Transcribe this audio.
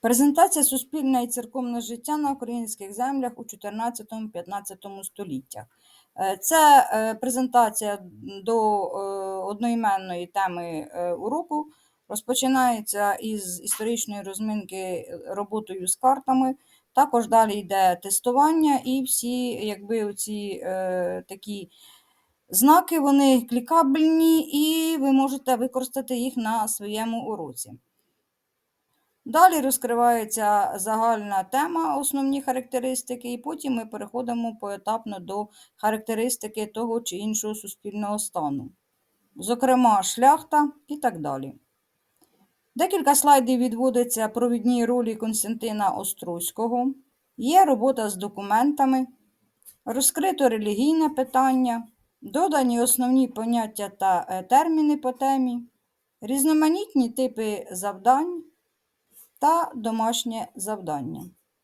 Презентація суспільне і церковне життя на українських землях у 14-15 століттях. Е, Це е, презентація до е, одноіменної теми уроку. Розпочинається із історичної розминки роботою з картами. Також далі йде тестування, і всі якби ці е, такі знаки вони клікабельні, і ви можете використати їх на своєму уроці. Далі розкривається загальна тема, основні характеристики, і потім ми переходимо поетапно до характеристики того чи іншого суспільного стану, зокрема, шляхта і так далі. Декілька слайдів відводиться провідній ролі Константина Острозького, є робота з документами, розкрито релігійне питання, додані основні поняття та е, терміни по темі, різноманітні типи завдань та домашнє завдання.